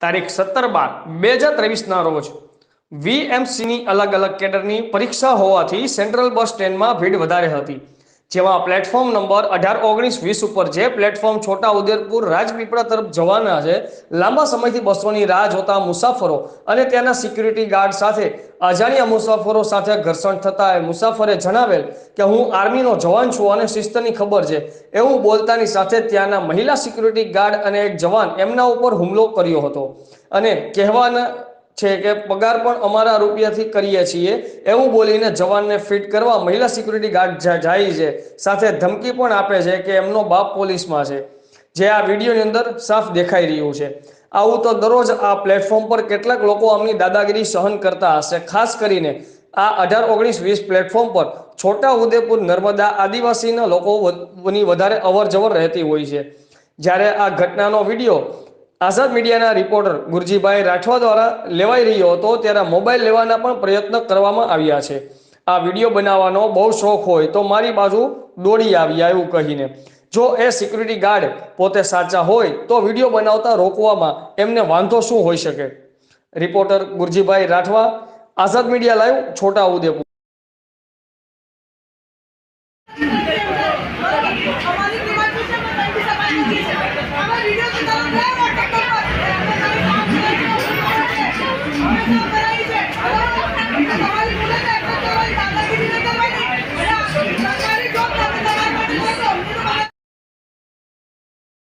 તારીખ સત્તર બાર બે હજાર ત્રેવીસના રોજ વીએમસીની અલગ અલગ કેડરની પરીક્ષા હોવાથી સેન્ટ્રલ બસ સ્ટેન્ડમાં ભીડ વધારે હતી. જેમાં પ્લેટફોર્મ નંબર અઢાર, ઓગણીસ, વીસ ઉપર જે પ્લેટફોર્મ છોટા ઉદેપુર રાજપીપળા તરફ જવાના છે, લાંબા સમયથી બસોની રાહ જોતા મુસાફરો અને ત્યાંના સિક્યુરિટી ગાર્ડ સાથે અજાણ્યા મુસાફરો સાથે ઘર્ષણ થતા મુસાફરે જણાવેલ કે હું આર્મીનો જવાન છું અને શિસ્તની ખબર છે. એવું બોલતાની સાથે ત્યાંના મહિલા સિક્યુરિટી ગાર્ડ અને એક જવાન એમના ઉપર હુમલો કર્યો હતો. અને કહેવાના છે કે પગાર પણ અમારા રૂપિયાથી કરીએ છીએ. એવું બોલીને જવાનને ફિટ કરવા મહિલા સિક્યુરિટી ગાર્ડ જાય છે. સાથે ધમકી પણ આપે છે કે એમનો બાપ પોલીસમાં છે. જે આ વિડીયોની અંદર સાફ દેખાઈ રહ્યું છે. આવું તો દરરોજ આ પ્લેટફોર્મ પર કેટલાક લોકો આમની દાદાગીરી સહન કરતા હશે. ખાસ કરીને આ અઢાર, ઓગણીસ, વીસ પ્લેટફોર્મ પર છોટા ઉદેપુર, નર્મદા આદિવાસીના લોકોની વધારે અવર જવર રહેતી હોય છે. જ્યારે આ ઘટનાનો વીડિયો આઝાદ મીડિયાના રિપોર્ટર ગુરજીભાઈ રાઠવા દ્વારા લેવાઈ રહ્યો હતો ત્યારે મોબાઈલ લેવાના પણ પ્રયત્ન કરવામાં આવ્યા છે. આ વીડિયો બનાવવાનો બહુ શોખ હોય તો મારી બાજુ દોડી આવ્યા એવું કહીને. જો એ સિક્યુરિટી ગાર્ડ પોતે સાચા હોય તો વીડિયો બનાવતા રોકવામાં એમને વાંધો શું હોઈ શકે? Reporter Gurjibhai Rathwa, Azad media live, Chhota Udepur. Thank you.